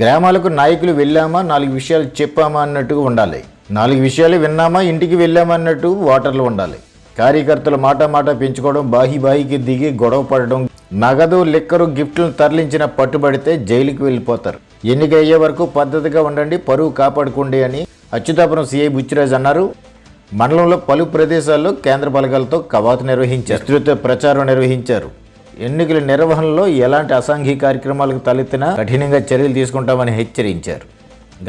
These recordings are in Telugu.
గ్రామాలకు నాయకులు వెళ్ళామా? నాలుగు విషయాలు చెప్పామా అన్నట్టుగా ఉండాలి. నాలుగు విషయాలు విన్నామా? ఇంటికి వెళ్ళామా అన్నట్టు ఓటర్లు ఉండాలి. కార్యకర్తలు మాట మాట పెంచుకోవడం బాహి బాహికి దిగి గొడవ పడడం నగదు లిక్కరు గిఫ్ట్లను తరలించిన పట్టుబడితే జైలుకి వెళ్ళిపోతారు. ఎన్నిక అయ్యే వరకు పద్ధతిగా ఉండండి పరువు కాపాడుకోండి అని అచ్యుతాపురం సిఐ బుచ్చిరాజ్ అన్నారు. మండలంలో పలు ప్రదేశాల్లో కేంద్ర బలగాలతో కవాతు నిర్వహించారు. విస్తృత ప్రచారం నిర్వహించారు. ఎన్నికల నిర్వహణలో ఎలాంటి అసాంఘిక కార్యక్రమాలకు తలెత్తినా కఠినంగా చర్యలు తీసుకుంటామని హెచ్చరించారు.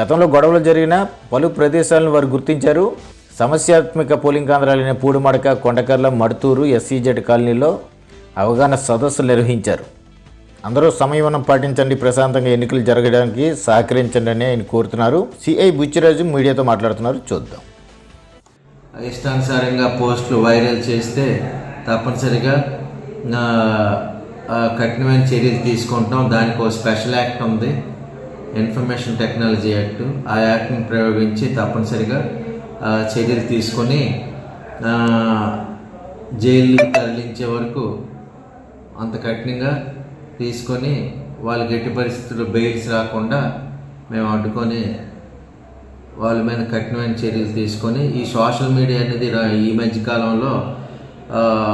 గతంలో గొడవలు జరిగిన పలు ప్రదేశాలను వారు గుర్తించారు. సమస్యాత్మక పోలింగ్ కేంద్రాలైన పూడిమడక కొండకర్ల మడుతూరు ఎస్సీజెడ్ కాలనీలో అవగాహన సదస్సులు నిర్వహించారు. అందరూ సంయమనం పాటించండి ప్రశాంతంగా ఎన్నికలు జరగడానికి సహకరించండి అని ఆయన కోరుతున్నారు. సిఐ బుచ్చిరాజు మీడియాతో మాట్లాడుతున్నారు. చూద్దాం. ఇష్టానుసారంగా పోస్టులు వైరల్ చేస్తే తప్పనిసరిగా కఠినమైన చర్యలు తీసుకుంటాం దానికి ఒక స్పెషల్ యాక్ట్ ఉంది. Information technology act. ఆ యాక్ట్ని ప్రయోగించి తప్పనిసరిగా ఆ, చర్యలు తీసుకొని జైలు తరలించే వరకు అంత కఠినంగా తీసుకొని వాళ్ళకి ఎట్టి పరిస్థితుల్లో బెయిల్స్ రాకుండా మేము అడ్డుకొని వాళ్ళ మీద కఠినమైన చర్యలు తీసుకొని ఈ సోషల్ మీడియా అనేది ఈ మధ్య కాలంలో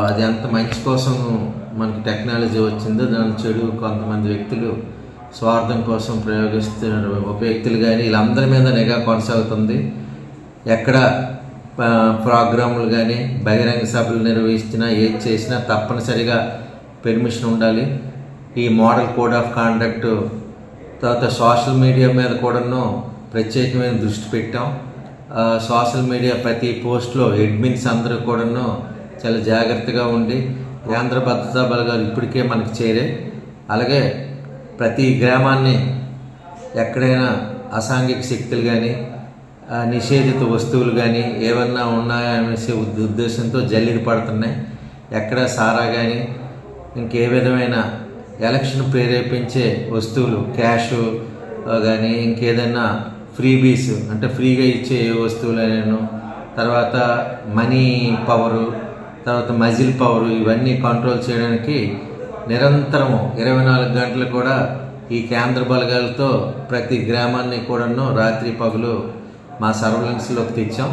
అది ఎంత మంచి కోసం మనకి టెక్నాలజీ వచ్చిందో దాని చెడు కొంతమంది వ్యక్తులు స్వార్థం కోసం ప్రయోగిస్తున్నారు. వ్యక్తులు కానీ వీళ్ళందరి మీద నిఘా కొనసాగుతుంది. ఎక్కడ ప్రోగ్రాములు కానీ బహిరంగ సభలు నిర్వహించినా ఏది చేసినా తప్పనిసరిగా పెర్మిషన్ ఉండాలి. ఈ మోడల్ కోడ్ ఆఫ్ కాండక్ట్ తర్వాత సోషల్ మీడియా మీద కూడాను ప్రత్యేకమైన దృష్టి పెట్టాం. సోషల్ మీడియా ప్రతి పోస్ట్లో అడ్మిన్స్ అందరూ కూడాను చాలా జాగ్రత్తగా ఉండి కేంద్ర భద్రతా బలగాలు ఇప్పటికే మనకి చేరే. అలాగే ప్రతి గ్రామాన్ని ఎక్కడైనా అసాంఘిక శక్తులు కానీ నిషేధిత వస్తువులు కానీ ఏమన్నా ఉన్నాయనేసి ఉద్దేశంతో జల్లిడి పడుతున్నాయి. ఎక్కడ సారా కానీ ఇంకే విధమైన ఎలక్షన్ ప్రేరేపించే వస్తువులు క్యాష్ కానీ ఇంకేదైనా ఫ్రీబీస్ అంటే ఫ్రీగా ఇచ్చే ఏ వస్తువులైనా తర్వాత మనీ పవరు తర్వాత మజిల్ పవర్ ఇవన్నీ కంట్రోల్ చేయడానికి నిరంతరము ఇరవై నాలుగు గంటలు కూడా ఈ కేంద్ర బలగాలతో ప్రతి గ్రామాన్ని కూడాను రాత్రి పగులు మా సర్వలెన్స్లోకి తెచ్చాం.